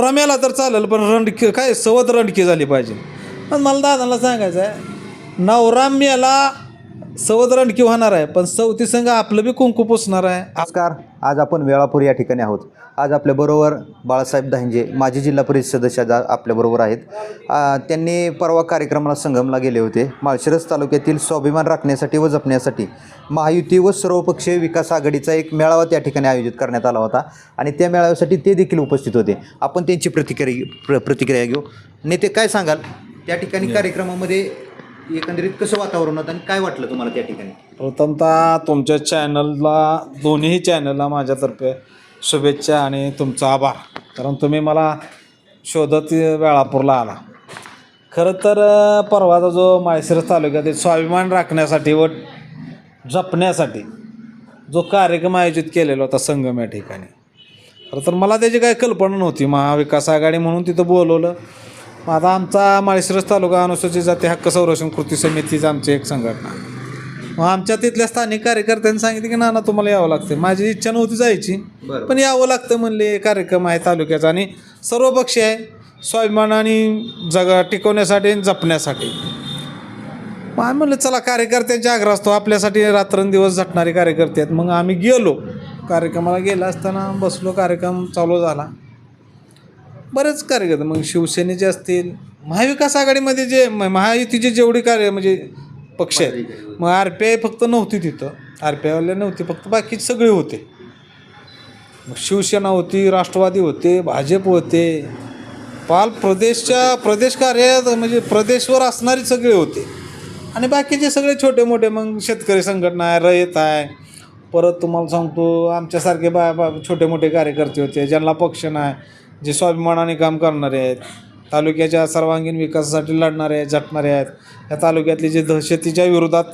रम्याला तर चालेल पण रणकी काय सवत रणकी झाली पाहिजे. पण मला दादाला सांगायचं आहे नवरा मेला सवत रणकी होणार आहे पण सवती संघ आपलं बी कुंकू पुसणार आहे. नमस्कार आज आपण वेळापूर या ठिकाणी आहोत. आज आपल्याबरोबर बाळासाहेब दांजे माजी जिल्हा परिषद सदस्य आज आपल्याबरोबर आहेत. त्यांनी परवा कार्यक्रमाला संगमला गेले होते. माळशिरस तालुक्यातील स्वाभिमान राखण्यासाठी व जपण्यासाठी महायुती व सर्वपक्षीय विकास आघाडीचा एक मेळावा त्या ठिकाणी आयोजित करण्यात आला होता आणि त्या मेळाव्यासाठी ते देखील उपस्थित होते. आपण त्यांची प्रतिक्रिया प्र प्रतिक्रिया घेऊ. नेते काय सांगाल? त्या ठिकाणी कार्यक्रमामध्ये एकंदरीत कसं वातावरण होतं आणि काय वाटलं तुम्हाला त्या ठिकाणी? प्रथमतः तुमच्या चॅनलला दोन्ही चॅनलला माझ्यातर्फे शुभेच्छा आणि तुमचा आभार. कारण तुम्ही मला शोधत वेळापूरला आला. खरं तर परवाचा जो माळशिरस तालुक्यातील स्वाभिमान राखण्यासाठी व जपण्यासाठी जो कार्यक्रम आयोजित केलेला होता संगम या ठिकाणी. खरं तर मला त्याची काही कल्पना नव्हती. महाविकास आघाडी म्हणून तिथं बोलवलं. मग आता आमचा माळशिरस तालुका अनुसूचित जाती हक्क संरक्षण कृती समितीचं आमची एक संघटना. मग आमच्या तिथल्या स्थानिक कार्यकर्त्यांनी सांगितलं की नाना तुम्हाला यावं लागतं माझी इच्छा नव्हती जायची बरं. पण यावं लागतं म्हणले. कार्यक्रम आहे तालुक्याचा आणि सर्व पक्ष आहे. स्वाभिमान आणि जगा टिकवण्यासाठी आणि जपण्यासाठी. मग आम्ही म्हणलं चला कार्यकर्त्यांच्या आग्रह असतो. आपल्यासाठी रात्रंदिवस झटणारे कार्यकर्ते आहेत. मग आम्ही गेलो. कार्यक्रमाला गेला असताना बसलो. कार्यक्रम चालू झाला. बरेच कार्यकर्ते मग शिवसेनेचे असतील महाविकास आघाडीमध्ये जे म- महायुतीचे जेवढे कार्य म्हणजे पक्ष आहेत. मग आर पी आय फक्त नव्हती तिथं. आर पी आयवाले नव्हती फक्त बाकी सगळे होते. मग शिवसेना होती राष्ट्रवादी होते भाजप होते. पाल प्रदेशच्या प्रदेश कार्यात म्हणजे प्रदेशवर असणारे सगळे होते. आणि बाकीचे सगळे छोटे मोठे मग शेतकरी संघटना आहे रयत आहे. परत तुम्हाला सांगतो आमच्यासारखे बा बा छोटे मोठे कार्यकर्ते होते ज्यांना पक्ष नाही जे स्वाभिमानाने काम करणारे आहेत. तालुक्याच्या सर्वांगीण विकासासाठी लढणारे आहेत झटणारे आहेत. या तालुक्यातले जे दहशतीच्या विरोधात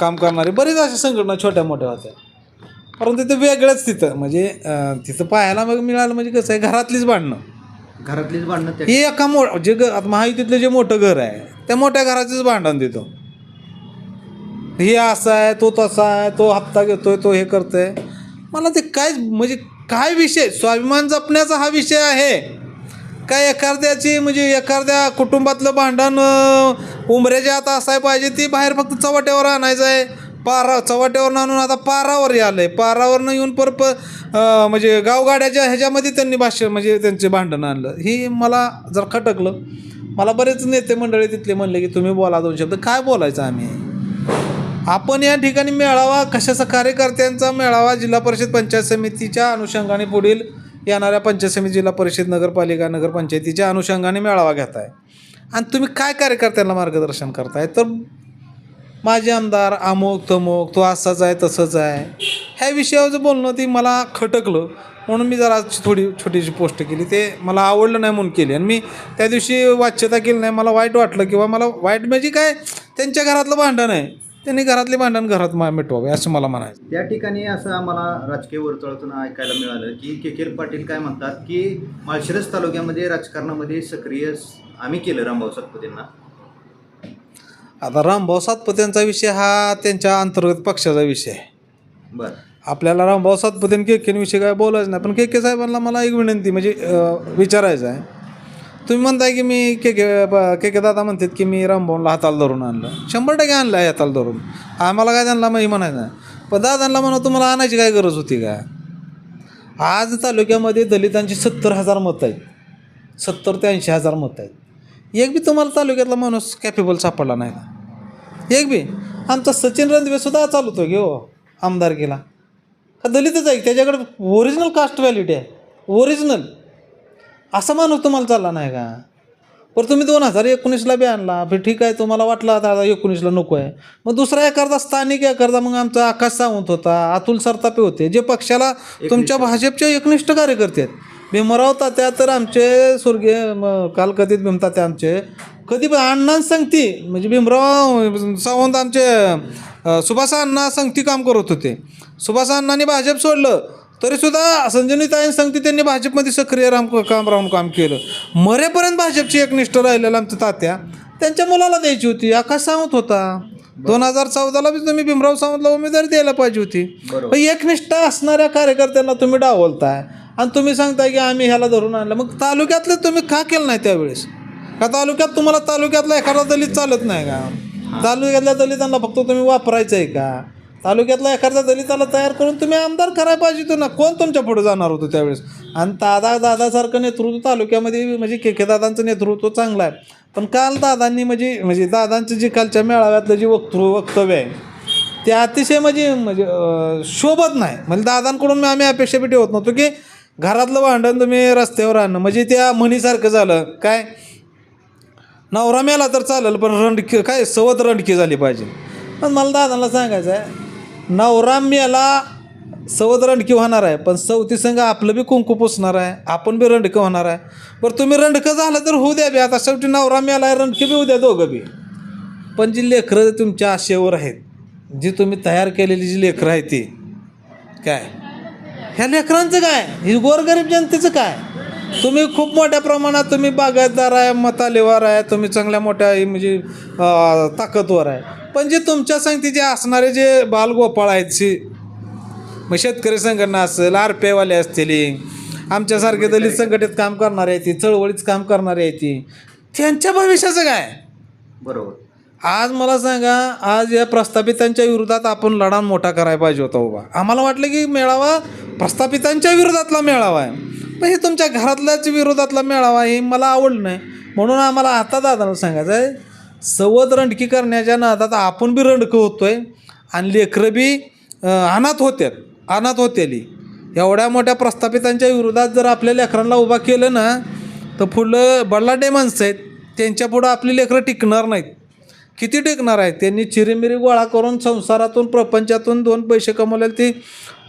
काम करणारे बरेच अशा संघटना छोट्या मोठ्या होत्या. परंतु तिथं वेगळंच तिथं. म्हणजे तिथं पाहायला मग मिळालं म्हणजे कसं आहे घरातलीच भांडणं. घरातलीच भांडणं हे एका मो जे ग महायुतीतलं जे मोठं घर आहे त्या मोठ्या घराचंच भांडण देतो हे असं आहे तो तसा आहे तो हप्ता घेतोय तो हे करतोय. मला ते काय म्हणजे काय विषय? स्वाभिमान जपण्याचा हा विषय आहे. काय एखाद्याची म्हणजे एखाद्या कुटुंबातलं भांडण अं, उमऱ्याच्या आता असाय पाहिजे ती बाहेर फक्त चव्हाट्यावर आणायचं आहे. पारा चव्हाट्यावरनं आणून आता पारावर आलं आहे पारावरनं येऊन पर प म्हणजे गावगाड्याच्या ह्याच्यामध्ये त्यांनी भाष्य म्हणजे त्यांचे भांडण आणलं. ही मला जर खटकलं. मला बरेच नेते मंडळी तिथले म्हणले की तुम्ही बोला दोन शब्द. काय बोलायचं आम्ही? आपण या ठिकाणी मेळावा कशाचा कार्यकर्त्यांचा मेळावा जिल्हा परिषद पंचायत समितीच्या अनुषंगाने पुढील येणाऱ्या पंचायत समिती जिल्हा परिषद नगरपालिका नगरपंचायतीच्या अनुषंगाने मेळावा घेताय. आणि तुम्ही काय कार्यकर्त्यांना मार्गदर्शन करताय? तर माझे आमदार अमुक तमुक तो असाच आहे तसंच आहे. ह्या विषयावर बोलणं ती मला खटकलं. म्हणून मी जरा थोडी छोटीशी पोस्ट केली. ते मला आवडलं नाही म्हणून केली. आणि मी त्या दिवशी वाच्यता केली नाही. मला वाईट वाटलं किंवा मला वाईट म्हणजे काय? त्यांच्या घरातलं भांडण आहे. त्यांनी घरातले भांडण घरात मा- मिटवावे असं मला म्हणायचं. त्या ठिकाणी असं आम्हाला राजकीय वर्तुळातून ऐकायला मिळालं की के के पाटील काय म्हणतात की माळशिरस तालुक्यामध्ये राजकारणामध्ये सक्रिय आम्ही केलं रामभाऊ सातपुतेंना. आता रामभाऊ सातपत्यांचा विषय हा त्यांच्या अंतर्गत पक्षाचा विषय आहे. बरं. आपल्याला रामभाऊ सातपतीन के केविषयी काय बोलायचं नाही पण के के साहेबांना मला एक विनंती म्हणजे विचारायचं आहे. तुम्ही म्हणताय की मी के के ब- के के दादा म्हणतात की मी रामभाऊला हाताला धरून आणलं. शंभर टक्के आणलं आहे हाताला धरून. आम्हाला काय त्यांना मी म्हणायचं पण दादांना म्हणा तुम्हाला आणायची काय गरज होती का? आज तालुक्यामध्ये दलितांची सत्तर हजार मतं आहेत. सत्तर ते ऐंशी हजार मतं आहेत. एक बी तुम्हाला तालुक्यातला माणूस कॅपेबल सापडला नाही का एक बी. आमचा सचिन रणदिवेसुद्धा चालवतो की हो आमदारकीला. का दलितच आहे. त्याच्याकडे ओरिजिनल कास्ट व्हॅलिटी आहे. ओरिजिनल असा माणूस तुम्हाला चालला नाही का? बरं तुम्ही दोन हजार एकोणीसला बी आणला. बरं ठीक आहे तुम्हाला वाटलं आता एकोणीसला नको आहे. मग दुसरा एखादा स्थानिक एखादा मग आमचा आकाश सावंत होता अतुल सरतापे होते जे पक्षाला तुमच्या भाजपचे एकनिष्ठ कार्यकर्ते आहेत. भीमराव तात्या तर आमचे स्वर्गीय कालकथित भीमतात्या आमचे. कधी पण अण्णा सांगती म्हणजे भीमराव सावंत आमचे सुभाष अण्णा सांगती काम करत होते. सुभाष अण्णांनी भाजप सोडलं. तरीसुद्धा संजनीताईन सांगते त्यांनी भाजपमध्ये सक्रिय राम काम राहून काम केलं. मरेपर्यंत भाजपची एकनिष्ठ राहिलेलं आमचं तात्या त्यांच्या मुलाला द्यायची होती. आकाश सावंत होता? दोन हजार चौदाला बी तुम्ही भीमराव सावंतला उमेदवारी द्यायला पाहिजे होती. एकनिष्ठ असणाऱ्या कार्यकर्त्यांना तुम्ही डावलताय. आणि तुम्ही सांगताय की आम्ही ह्याला धरून आणलं. मग तालुक्यातले तुम्ही का केलं नाही त्यावेळेस? का तालुक्यात तुम्हाला तालुक्यातला एखादा दलित चालत नाही का? तालुक्यातल्या दलितांना फक्त तुम्ही वापरायचं आहे का? तालुक्यातला एखादा दलिताला तयार करून तुम्ही आमदार करायला पाहिजे होतं ना. कोण तुमच्यापुढे जाणार होतो त्यावेळेस? आणि दादा दादासारखं नेतृत्व तालुक्यामध्ये म्हणजे के के दादांचं नेतृत्व चांगलं आहे. पण काल दादांनी म्हणजे म्हणजे दादांचं जे कालच्या मेळाव्यातलं जे वक्तृ वक्तव्य आहे ते अतिशय म्हणजे म्हणजे शोभत नाही. म्हणजे दादांकडून आम्ही अपेक्षा बी ठेवत नव्हतो की घरातलं भांडण तुम्ही रस्त्यावर आणणं. म्हणजे त्या म्हणीसारखं झालं. काय? नवरा मेला तर चालेल पण रंडकी काय? सवत रंडकी झाली पाहिजे. पण मला दादांना सांगायचं आहे नवराम्याला सवद रणकी रंडकी होणार आहे पण सवती संघ आपलं बी कुंकू पुसणार आहे आपण बी रंडकं होणार आहे. बरं तुम्ही रंडकं झालं तर होऊ द्या बी आता शेवटी नवराम्याला मेला आहे रंडकी बी होऊ द्या दोघं बी. पण जी लेकरं तुमच्या आशेवर आहेत जी तुम्ही तयार केलेली जी लेकरं आहे ती काय? ह्या लेकरांचं काय? ही गोरगरीब जनतेचं काय? तुम्ही खूप मोठ्या प्रमाणात तुम्ही बागायतदार आहे मतालेवार आहे तुम्ही चांगल्या मोठ्या म्हणजे ताकदवर आहे. पण जे तुमच्या संगतीचे असणारे जे बालगोपाळ आहेत शी मग शेतकरी संघटना असेल आर पी आयवाले असतील आमच्यासारखे दलित संघटित काम करणारे आहेत ती चळवळीत काम करणारे आहेत ती त्यांच्या भविष्याचं काय? बरोबर. आज मला सांगा आज या प्रस्थापितांच्या विरोधात आपण लढा मोठा करायला पाहिजे होता उभा. आम्हाला वाटलं की मेळावा प्रस्थापितांच्या विरोधातला मेळावा आहे. पण हे तुमच्या घरातल्याच विरोधातला मेळावा हे मला आवडलं नाही. म्हणून आम्हाला आता दादाला सांगायचं आहे सवद रंडकी करण्याच्या नादात आपण बी रंडकं होतोय आणि लेकरं बी अनाथ होत्यात अनाथ होतेली एवढ्या मोठ्या प्रस्थापितांच्या विरोधात जर आपल्या लेकरांना उभा केलं ना तर फुलं बडलाडे माणसं आहेत त्यांच्यापुढं आपली लेकरं टिकणार नाहीत. किती टिकणार आहेत? त्यांनी चिरीमिरी गोळा करून संसारातून प्रपंचातून दोन पैसे कमवले ते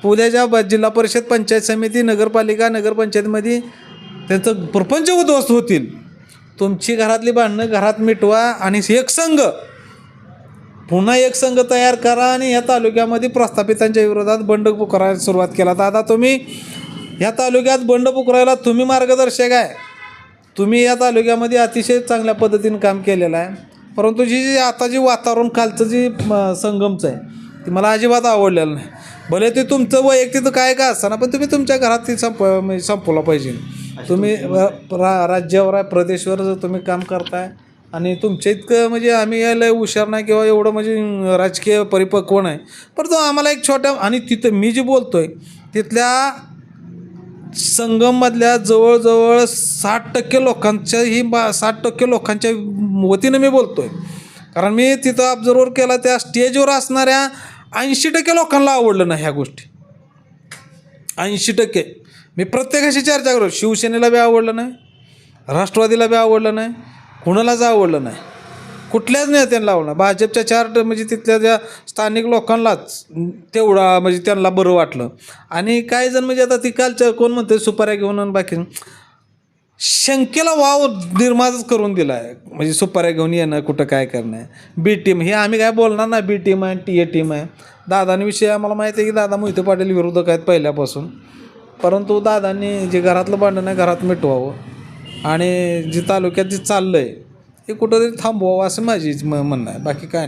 पुण्याच्या ब- जिल्हा परिषद पंचायत समिती नगरपालिका नगरपंचायतमध्ये त्यांचं प्रपंच उद्ध्वस्त होतील. तुमची घरातली भांडणं घरात मिटवा आणि एक संघ. पुन्हा एक संघ तयार करा आणि या तालुक्यामध्ये प्रस्थापितांच्या विरोधात बंड पुकारायला सुरुवात केला. तर आता तुम्ही या तालुक्यात बंड पुकारायला तुम्ही मार्गदर्शक आहे. तुम्ही या तालुक्यामध्ये अतिशय चांगल्या पद्धतीने काम केलेलं आहे. परंतु जी जी आता जी वातावरण खालचं जी म, संगमचं आहे ती मला अजिबात आवडलेलं नाही. भले ते तुमचं वैयक्तिक काय का असताना पण तुम्ही तुमच्या घरात ते संप म्हणजे पाहिजे. तुम्ही रा- राज्यावर आहे प्रदेशवर जर तुम्ही काम करताय आणि तुमच्या इतकं म्हणजे आम्ही यायला हुशार नाही किंवा एवढं म्हणजे राजकीय परिपक्व नाही परंतु आम्हाला एक छोट्या आणि तिथं मी जे बोलतोय तिथल्या संगममधल्या जवळजवळ साठ टक्के लोकांच्या ही बा साठ टक्के लोकांच्या वतीनं मी बोलतोय. कारण मी तिथं ऑब्झर्वर केला त्या स्टेजवर असणाऱ्या ऐंशी टक्के लोकांना आवडलं नाही ह्या गोष्टी. ऐंशी टक्के. मी प्रत्येकाशी चर्चा करू. शिवसेनेला बी आवडलं नाही. राष्ट्रवादीला बी आवडलं नाही. कुणालाच आवडलं नाही. कुठल्याच नेत्यांना आवडलं भाजपच्या चार म्हणजे तिथल्या ज्या स्थानिक लोकांनाच तेवढा म्हणजे त्यांना बरं वाटलं. आणि काही जण म्हणजे आता ती कालच्या कोण म्हणते सुपाऱ्या घेऊन आणि बाकी शंकेला वाव निर्माणच करून दिला आहे म्हणजे सुपाऱ्या घेऊन येणं कुठं काय करणं. आहे बी टीम हे आम्ही काय बोलणार नाही. बी टीम आहे टी ए टीम आहे. दादांविषयी आम्हाला माहिती आहे की दादा मोहिते पाटील विरोधक आहेत पहिल्यापासून. परंतु दादांनी जे घरातलं भांडण आहे घरात मिटवावं. आणि जे तालुक्यात जे चाललं आहे ते कुठंतरी थांबवावं असं माझी म- म्हणणं आहे. बाकी काय नाही.